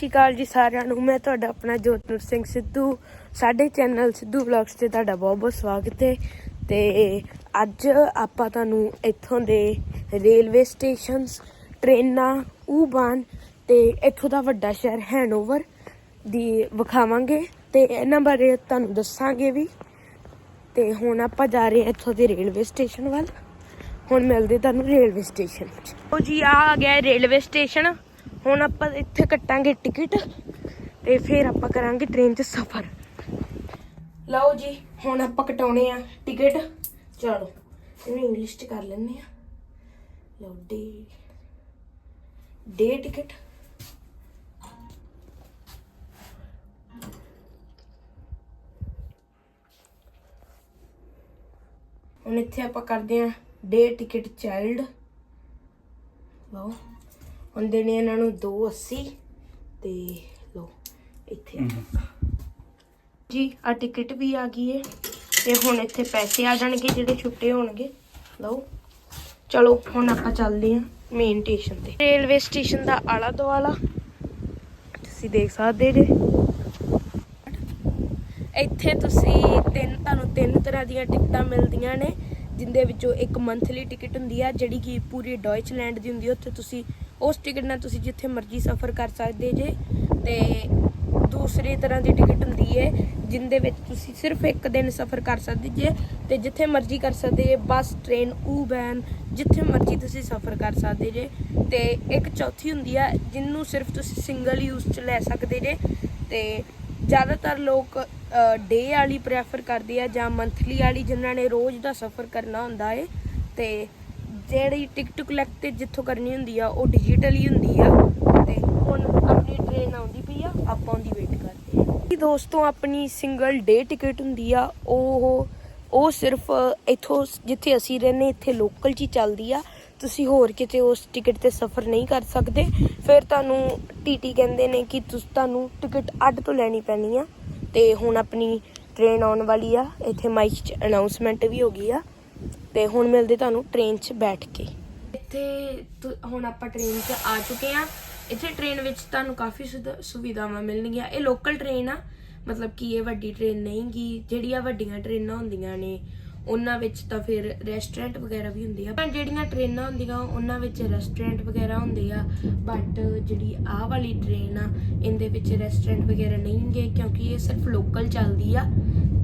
ਸਤਿ ਸ਼੍ਰੀ ਅਕਾਲ ਜੀ ਸਾਰਿਆਂ ਨੂੰ। ਮੈਂ ਤੁਹਾਡਾ ਆਪਣਾ ਜੋਤਨੁਰ ਸਿੰਘ ਸਿੱਧੂ। ਸਾਡੇ ਚੈਨਲ ਸਿੱਧੂ ਵਲੌਗਸ ਤੇ ਤੁਹਾਡਾ ਬਹੁਤ ਬਹੁਤ ਸਵਾਗਤ ਹੈ। ਤੇ ਅੱਜ ਆਪਾਂ ਤੁਹਾਨੂੰ ਇੱਥੋਂ ਦੇ ਰੇਲਵੇ ਸਟੇਸ਼ਨਸ, ਟ੍ਰੇਨਾਂ ਊਬਾਨ ਤੇ ਇੱਥੋਂ ਦਾ ਵੱਡਾ ਸ਼ਹਿਰ ਹੈਨੋਵਰ ਦੀ ਵਿਖਾਵਾਂਗੇ। ਤੇ ਇਹਨਾਂ ਬਾਰੇ ਤੁਹਾਨੂੰ ਦੱਸਾਂਗੇ ਵੀ। ਤੇ ਹੁਣ ਆਪਾਂ ਜਾ ਰਹੇ ਹਾਂ ਇੱਥੋਂ ਦੇ ਰੇਲਵੇ ਸਟੇਸ਼ਨ ਵੱਲ। ਹੁਣ ਮਿਲਦੇ ਤੁਹਾਨੂੰ ਰੇਲਵੇ ਸਟੇਸ਼ਨ 'ਚ ਉਹ ਜੀ, ਆ ਆ ਗਿਆ ਰੇਲਵੇ ਸਟੇਸ਼ਨ। ਹੁਣ ਆਪਾਂ ਇੱਥੇ ਕੱਟਾਂਗੇ ਟਿਕਟ ਤੇ ਫਿਰ ਆਪਾਂ ਕਰਾਂਗੇ ਟ੍ਰੇਨ 'ਚ ਸਫ਼ਰ। ਲਓ ਜੀ, ਹੁਣ ਆਪਾਂ ਕਟਾਉਣੇ ਆ ਟਿਕਟ। ਚਲੋ, ਇਹਨੂੰ ਇੰਗਲਿਸ਼ 'ਚ ਕਰ ਲੈਂਦੇ ਆ। ਲਓ ਡੇ ਡੇ ਟਿਕਟ ਹੁਣ ਇੱਥੇ ਆਪਾਂ ਕਰਦੇ ਆ ਡੇ ਟਿਕਟ ਚਾਈਲਡ ਲਓ। ਹੁਣ ਦੇਣੇ ਇਹਨਾਂ ਨੂੰ 280 ਤੇ ਲਓ ਇੱਥੇ ਜੀ ਆ ਟਿਕਟ ਵੀ ਆ ਗਈ ਹੈ ਤੇ ਹੁਣ ਇੱਥੇ ਪੈਸੇ ਆ ਜਾਣਗੇ ਜਿਹੜੇ ਛੁੱਟੇ ਹੋਣਗੇ। ਲਓ ਚਲੋ ਹੁਣ ਆਪਾਂ ਚੱਲਦੇ ਹਾਂ ਮੇਨ ਸਟੇਸ਼ਨ ਤੇ। ਰੇਲਵੇ ਸਟੇਸ਼ਨ ਦਾ ਆਲਾ ਦੁਆਲਾ ਤੁਸੀਂ ਦੇਖ ਸਕਦੇ ਜੇ। ਇੱਥੇ ਤੁਸੀਂ ਤਿੰਨ ਤੁਹਾਨੂੰ ਤਿੰਨ ਤਰ੍ਹਾਂ ਦੀਆਂ ਟਿਕਟਾਂ ਮਿਲਦੀਆਂ ਨੇ ਜਿੰਦੇ ਵਿੱਚੋਂ ਇੱਕ ਮੰਥਲੀ ਟਿਕਟ ਹੁੰਦੀ ਆ ਜਿਹੜੀ ਕਿ ਪੂਰੀ ਡਾਇਚਲੈਂਡ ਦੀ ਹੁੰਦੀ ਆ ਉੱਥੇ ਤੁਸੀਂ ਉਸ ਟਿਕਟ ਨਾਲ ਤੁਸੀਂ ਜਿੱਥੇ ਮਰਜ਼ੀ ਸਫ਼ਰ ਕਰ ਸਕਦੇ ਜੇ ਤੇ ਦੂਸਰੀ ਤਰ੍ਹਾਂ ਦੀ ਟਿਕਟ ਹੁੰਦੀ ਹੈ ਜਿੰਦੇ ਵਿੱਚ ਤੁਸੀਂ ਸਿਰਫ ਇੱਕ ਦਿਨ ਸਫ਼ਰ ਕਰ ਸਕਦੇ ਜੇ ਤੇ ਜਿੱਥੇ ਮਰਜ਼ੀ ਕਰ ਸਕਦੇ ਜੇ, ਬੱਸ, ਟ੍ਰੇਨ ਊਬੈਨ ਜਿੱਥੇ ਮਰਜ਼ੀ ਤੁਸੀਂ ਸਫ਼ਰ ਕਰ ਸਕਦੇ ਜੇ। ਤੇ ਇੱਕ ਚੌਥੀ ਹੁੰਦੀ ਆ ਜਿਹਨੂੰ ਸਿਰਫ ਤੁਸੀਂ ਸਿੰਗਲ ਯੂਜ਼ 'ਚ ਲੈ ਸਕਦੇ ਜੇ। ਤੇ ਜ਼ਿਆਦਾਤਰ ਲੋਕ ਡੇ ਵਾਲੀ ਪ੍ਰੈਫਰ ਕਰਦੇ ਆ ਜਾਂ ਮੰਥਲੀ ਵਾਲੀ, ਜਿਨ੍ਹਾਂ ਨੇ ਰੋਜ਼ ਦਾ ਸਫ਼ਰ ਕਰਨਾ ਹੁੰਦਾ ਏ। ਤੇ ਜਿਹੜੀ ਟਿਕਟ ਕਲੈਕਟ ਤੇ ਜਿੱਥੋਂ ਕਰਨੀ ਹੁੰਦੀ ਆ, ਉਹ ਡਿਜੀਟਲੀ ਹੁੰਦੀ ਆ। ਤੇ ਹੁਣ ਆਪਣੀ ਟ੍ਰੇਨ ਆਉਂਦੀ ਪਈ ਆ, ਆਪਾਂ ਉਹਦੀ ਵੇਟ ਕਰਦੇ ਆ। ਜੀ ਦੋਸਤੋ, ਆਪਣੀ ਸਿੰਗਲ ਡੇ ਟਿਕਟ ਹੁੰਦੀ ਆ, ਉਹ ਉਹ ਸਿਰਫ ਇੱਥੋਂ ਜਿੱਥੇ ਅਸੀਂ ਰਹਿੰਦੇ, ਇੱਥੇ ਲੋਕਲ 'ਚ ਹੀ ਚੱਲਦੀ ਆ। ਤੁਸੀਂ ਹੋਰ ਕਿਤੇ ਉਸ ਟਿਕਟ ਤੇ ਸਫ਼ਰ ਨਹੀਂ ਕਰ ਸਕਦੇ। ਫਿਰ ਤੁਹਾਨੂੰ ਟੀਟੀ ਕਹਿੰਦੇ ਨੇ ਕਿ ਤੁਸੀਂ, ਤੁਹਾਨੂੰ ਟਿਕਟ ਅੱਡ ਤੋਂ ਲੈਣੀ ਪੈਣੀ ਆ। ਤੇ ਹੁਣ ਆਪਣੀ ਟ੍ਰੇਨ ਆਉਣ ਵਾਲੀ ਆ, ਇੱਥੇ ਮਾਈਕ 'ਚ ਅਨਾਉਂਸਮੈਂਟ ਵੀ ਹੋ ਗਈ ਆ। ਤੇ ਹੁਣ ਮਿਲਦੇ ਤੁਹਾਨੂੰ ਟ੍ਰੇਨ 'ਚ ਬੈਠ ਕੇ। ਇੱਥੇ ਹੁਣ ਆਪਾਂ ਟ੍ਰੇਨ 'ਚ ਆ ਚੁੱਕੇ ਆ ਇੱਥੇ ਟ੍ਰੇਨ ਵਿੱਚ ਤੁਹਾਨੂੰ ਕਾਫੀ ਸੁਧ- ਸੁਵਿਧਾਵਾਂ ਮਿਲਣਗੀਆਂ। ਇਹ ਲੋਕਲ ਟ੍ਰੇਨ ਆ। ਮਤਲਬ ਕਿ ਇਹ ਵੱਡੀ ਟ੍ਰੇਨ ਨਹੀਂ ਗੀ। ਜਿਹੜੀਆਂ ਵੱਡੀਆਂ ਟ੍ਰੇਨਾਂ ਹੁੰਦੀਆਂ ਨੇ, ਉਹਨਾਂ ਵਿੱਚ ਤਾਂ ਫਿਰ ਰੈਸਟੋਰੈਂਟ ਵਗੈਰਾ ਵੀ ਹੁੰਦੇ ਆ। ਪਰ ਜਿਹੜੀਆਂ ਟ੍ਰੇਨਾਂ ਹੁੰਦੀਆਂ, ਉਹਨਾਂ ਵਿੱਚ ਰੈਸਟੋਰੈਂਟ ਵਗੈਰਾ ਹੁੰਦੇ ਆ। ਬਟ ਜਿਹੜੀ ਆਹ ਵਾਲੀ ਟ੍ਰੇਨ ਆ, ਇਹਦੇ ਵਿੱਚ ਰੈਸਟੋਰੈਂਟ ਵਗੈਰਾ ਨਹੀਂ ਹੁੰਦੇ ਕਿਉਂਕਿ ਇਹ ਸਿਰਫ ਲੋਕਲ ਚੱਲਦੀ ਆ।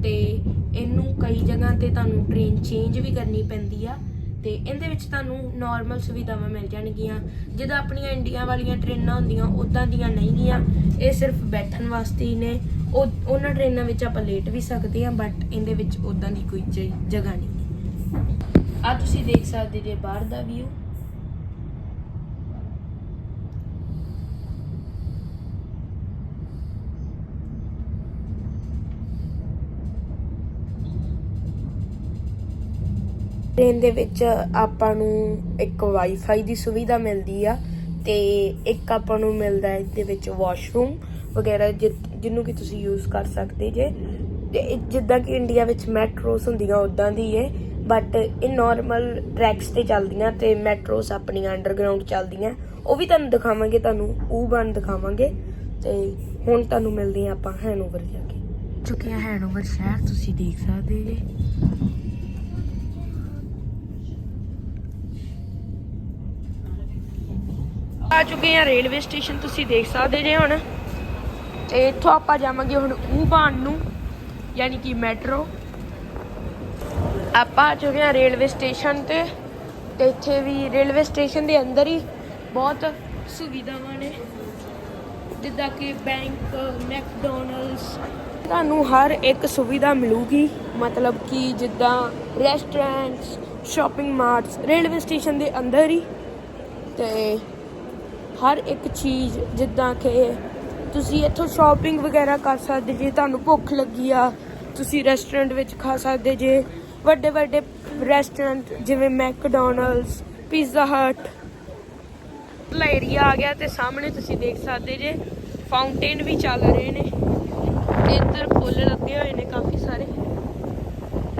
ਤੇ ਇਹਨੂੰ ਕਈ ਜਗ੍ਹਾ ਤੇ ਤੁਹਾਨੂੰ ਟ੍ਰੇਨ ਚੇਂਜ ਵੀ ਕਰਨੀ ਪੈਂਦੀ ਆ ਤੇ ਇਹਦੇ ਵਿੱਚ ਤੁਹਾਨੂੰ ਨਾਰਮਲ ਸੁਵਿਧਾਵਾਂ ਮਿਲ ਜਾਣਗੀਆਂ। ਜਿੱਦਾਂ ਆਪਣੀਆਂ ਇੰਡੀਆ ਵਾਲੀਆਂ ਟ੍ਰੇਨਾਂ ਹੁੰਦੀਆਂ ਉਦਾਂ ਦੀਆਂ ਨਹੀਂ ਗੀਆਂ। ਇਹ ਸਿਰਫ ਬੈਠਣ ਵਾਸਤੇ ਹੀ ਨੇ। ਉਹ, ਉਹਨਾਂ ਟ੍ਰੇਨਾਂ ਵਿੱਚ ਆਪਾਂ ਲੇਟ ਵੀ ਸਕਦੇ ਹਾਂ ਬਟ ਇਹਦੇ ਵਿੱਚ ਉਦਾਂ ਦੀ ਕੋਈ ਜ- ਜਗ੍ਹਾ ਨਹੀਂ। ਆ ਤੁਸੀਂ ਦੇਖ ਸਕਦੇ ਜੇ ਬਾਹਰ ਦਾ ਵਿਊ ਟ੍ਰੇਨ ਦੇ ਵਿੱਚ ਆਪਾਂ ਨੂੰ ਇੱਕ ਵਾਈਫਾਈ ਦੀ ਸੁਵਿਧਾ ਮਿਲਦੀ ਆ ਤੇ ਇੱਕ ਆਪਾਂ ਨੂੰ ਮਿਲਦਾ ਹੈ ਇਹਦੇ ਵਿੱਚ ਵਾਸ਼ਰੂਮ ਵਗੈਰਾ ਜਿ- ਜਿਹਨੂੰ ਕਿ ਤੁਸੀਂ ਯੂਜ਼ ਕਰ ਸਕਦੇ ਜੇ। ਤੇ ਜਿੱਦਾਂ ਕਿ ਇੰਡੀਆ ਵਿੱਚ ਮੈਟਰੋਸ ਹੁੰਦੀਆਂ ਉਦਾਂ ਦੀ ਹੈ ਬਟ ਇਹ ਨਾਰਮਲ ਟਰੈਕਸ ਤੇ ਚੱਲਦੀਆਂ ਤੇ ਮੈਟਰੋਸ ਆਪਣੀਆਂ ਅੰਡਰਗਰਾਉਂਡ ਚੱਲਦੀਆਂ। ਉਹ ਵੀ ਤੁਹਾਨੂੰ ਦਿਖਾਵਾਂਗੇ, ਤੁਹਾਨੂੰ ਉਹ ਬਣ ਦਿਖਾਵਾਂਗੇ ਤੇ ਹੁਣ ਤੁਹਾਨੂੰ ਮਿਲਦੇ ਆ ਆਪਾਂ ਹੈਨੋਵਰ ਜਾ ਕੇ। ਚੁੱਕਿਆ ਆ ਹੈਨੋਵਰ ਸ਼ਹਿਰ, ਤੁਸੀਂ ਦੇਖ ਸਕਦੇ ਜੇ। ਆ ਚੁੱਕੇ ਆ ਰੇਲਵੇ ਸਟੇਸ਼ਨ, ਤੁਸੀਂ ਦੇਖ ਸਕਦੇ ਜੇ ਹੁਣ। ਤੇ ਇੱਥੋਂ ਆਪਾਂ ਜਾਵਾਂਗੇ ਹੁਣ ਊਬਾਨ ਨੂੰ, ਯਾਨੀ ਕਿ ਮੈਟਰੋ। ਆਪਾਂ ਆ ਚੁੱਕੇ ਆ ਰੇਲਵੇ ਸਟੇਸ਼ਨ ਤੇ ਤੇ ਇੱਥੇ ਵੀ ਰੇਲਵੇ ਸਟੇਸ਼ਨ ਦੇ ਅੰਦਰ ਹੀ ਬਹੁਤ ਸੁਵਿਧਾਵਾਂ ਨੇ। ਜਿੱਦਾਂ ਕਿ ਬੈਂਕ, ਮੈਕਡੋਨਲਡਸ, ਤੁਹਾਨੂੰ ਹਰ ਇੱਕ ਸੁਵਿਧਾ ਮਿਲੂਗੀ। ਮਤਲਬ ਕਿ ਜਿੱਦਾਂ restaurants shopping marts railway station ਦੇ ਅੰਦਰ ਹੀ। ਤੇ ਹਰ ਇੱਕ ਚੀਜ਼, ਜਿੱਦਾਂ ਕਿ ਤੁਸੀਂ ਇੱਥੋਂ ਸ਼ਾਪਿੰਗ ਵਗੈਰਾ ਕਰ ਸਕਦੇ ਜੇ, ਤੁਹਾਨੂੰ ਭੁੱਖ ਲੱਗੀ ਆ, ਤੁਸੀਂ ਰੈਸਟੋਰੈਂਟ ਵਿੱਚ ਖਾ ਸਕਦੇ ਜੇ। ਵੱਡੇ ਵੱਡੇ ਰੈਸਟੋਰੈਂਟ ਜਿਵੇਂ ਮੈਕਡੋਨਲਡਸ ਪੀਜ਼ਾ ਹਟ ਏਰੀਆ ਆ ਗਿਆ ਤੇ ਸਾਹਮਣੇ ਤੁਸੀਂ ਦੇਖ ਸਕਦੇ ਜੇ ਫਾਊਂਟੇਨ ਵੀ ਚੱਲ ਰਹੇ ਨੇ। ਤੇ ਇੱਧਰ ਫੁੱਲ ਲੱਗੇ ਹੋਏ ਨੇ ਕਾਫੀ ਸਾਰੇ।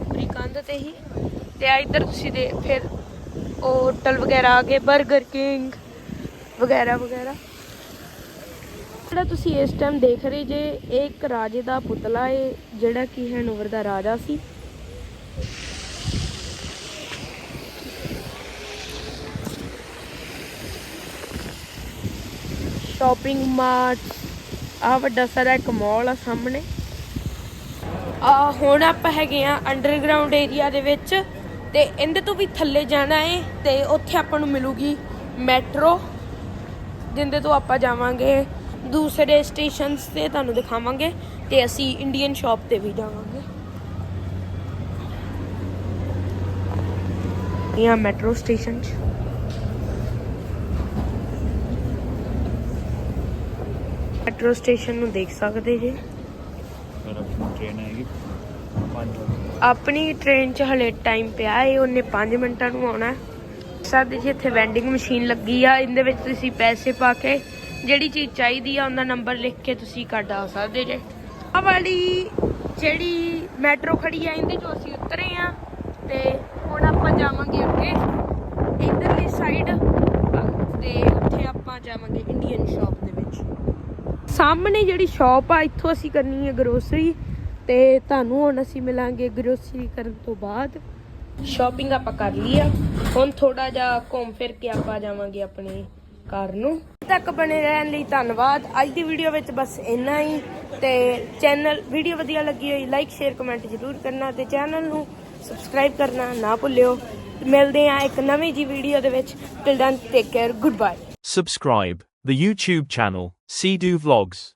ਪੂਰੀ ਕੰਧ ਤੇ ਹੀ। ਤੇ ਆ ਇੱਧਰ ਤੁਸੀਂ ਦੇ, ਫਿਰ ਉਹ ਹੋਟਲ ਵਗੈਰਾ ਆ ਗਏ 버ਗਰ ਕਿੰਗ ਵਗੈਰਾ ਵਗੈਰਾ। ਜਿਹੜਾ ਤੁਸੀਂ ਇਸ ਟਾਈਮ ਦੇਖ ਰਹੇ ਜੇ, ਇਹ ਇੱਕ ਰਾਜੇ ਦਾ ਪੁਤਲਾ ਹੈ ਜਿਹੜਾ ਕਿ ਹੈਨੋਵਰ ਦਾ ਰਾਜਾ ਸੀ। ਸ਼ਾਪਿੰਗ ਮਾਰਟ ਆ ਵੱਡਾ ਸਾਰਾ ਇੱਕ ਮਾਲ ਆ ਸਾਹਮਣੇ। ਆ ਹੁਣ ਆਪਾਂ ਹੈਗੇ ਆ ਅੰਡਰਗਰਾਉਂਡ ਏਰੀਆ ਦੇ ਵਿੱਚ, ਤੇ ਇਹਦੇ ਤੋਂ ਵੀ ਥੱਲੇ ਜਾਣਾ ਹੈ ਤੇ ਉੱਥੇ ਆਪਾਂ ਨੂੰ ਮਿਲੂਗੀ ਮੈਟਰੋ ਜਿੰਦੇ ਤੋਂ ਆਪਾਂ ਜਾਵਾਂਗੇ ਦੂਸਰੇ ਸਟੇਸ਼ਨਸ ਤੇ ਤੁਹਾਨੂੰ ਦਿਖਾਵਾਂਗੇ ਤੇ ਅਸੀਂ ਇੰਡੀਅਨ ਸ਼ਾਪ ਤੇ ਵੀ ਜਾਵਾਂਗੇ। ਇਹ ਮੈਟਰੋ ਸਟੇਸ਼ਨ ਚ। ਮੈਟਰੋ ਸਟੇਸ਼ਨ ਨੂੰ ਦੇਖ ਸਕਦੇ ਜੇ। ਆਪਣੀ ਟ੍ਰੇਨ ਆਏਗੀ 5 ਵਜੇ। ਆਪਣੀ ਟ੍ਰੇਨ 'ਚ ਹਲੇ ਟਾਈਮ ਪਿਆ ਏ ਉਹਨੇ 5 ਮਿੰਟਾਂ ਨੂੰ ਆਉਣਾ। ਸਾਡੇ ਜੀ ਇੱਥੇ ਵੈਂਡਿੰਗ ਮਸ਼ੀਨ ਲੱਗੀ ਆ। ਇਹਦੇ ਵਿੱਚ ਤੁਸੀਂ ਪੈਸੇ ਪਾ ਕੇ ਜਿਹੜੀ ਚੀਜ਼ ਚਾਹੀਦੀ ਆ, ਉਹਦਾ ਨੰਬਰ ਲਿਖ ਕੇ ਤੁਸੀਂ ਕੱਢ ਆ ਸਕਦੇ ਜੇ। ਆ ਵਾਲੀ ਜਿਹੜੀ ਮੈਟਰੋ ਖੜੀ ਆ, ਇਹਦੇ 'ਚੋਂ ਅਸੀਂ ਉਤਰੇ ਆ ਤੇ ਹੁਣ ਆਪਾਂ ਜਾਵਾਂਗੇ ਅੱਗੇ। ਇਧਰਲੀ ਸਾਈਡ ਤੇ ਉੱਥੇ ਆਪਾਂ ਜਾਵਾਂਗੇ ਇੰਡੀਅਨ ਸ਼ਾਪ ਦੇ ਵਿੱਚ। ਸਾਹਮਣੇ ਜਿਹੜੀ ਸ਼ਾਪ ਆ, ਇੱਥੋਂ ਅਸੀਂ ਕਰਨੀ ਹੈ ਗਰੋਸਰੀ ਤੇ ਤੁਹਾਨੂੰ ਹੁਣ ਅਸੀਂ ਮਿਲਾਂਗੇ ਗਰੋਸਰੀ ਕਰਨ ਤੋਂ ਬਾਅਦ। ਸ਼ਾਪਿੰਗ ਆਪਾਂ ਕਰ ਲਈ ਆ ਹੁਣ ਥੋੜਾ ਜਿਹਾ ਘੁੰਮ ਫਿਰ ਕੇ ਆਪਾਂ ਜਾਵਾਂਗੇ ਆਪਣੇ ਘਰ ਨੂੰ। ਤੱਕ ਬਣੇ ਰਹਿਣ ਲਈ ਧੰਨਵਾਦ। ਅੱਜ ਦੀ ਵੀਡੀਓ ਵਿੱਚ ਬਸ ਇੰਨਾ ਹੀ। ਤੇ ਚੈਨਲ ਵੀਡੀਓ ਵਧੀਆ ਲੱਗੀ ਹੋਈ ਲਾਈਕ ਸ਼ੇਅਰ ਕਮੈਂਟ ਜ਼ਰੂਰ ਕਰਨਾ ਤੇ ਚੈਨਲ ਨੂੰ ਸਬਸਕ੍ਰਾਈਬ ਕਰਨਾ ਨਾ ਭੁੱਲਿਓ। ਮਿਲਦੇ ਆ ਇੱਕ ਨਵੀਂ ਜੀ ਵੀਡੀਓ ਦੇ ਵਿੱਚ। Till then take care good bye Subscribe the YouTube channel, Sea Vlogs.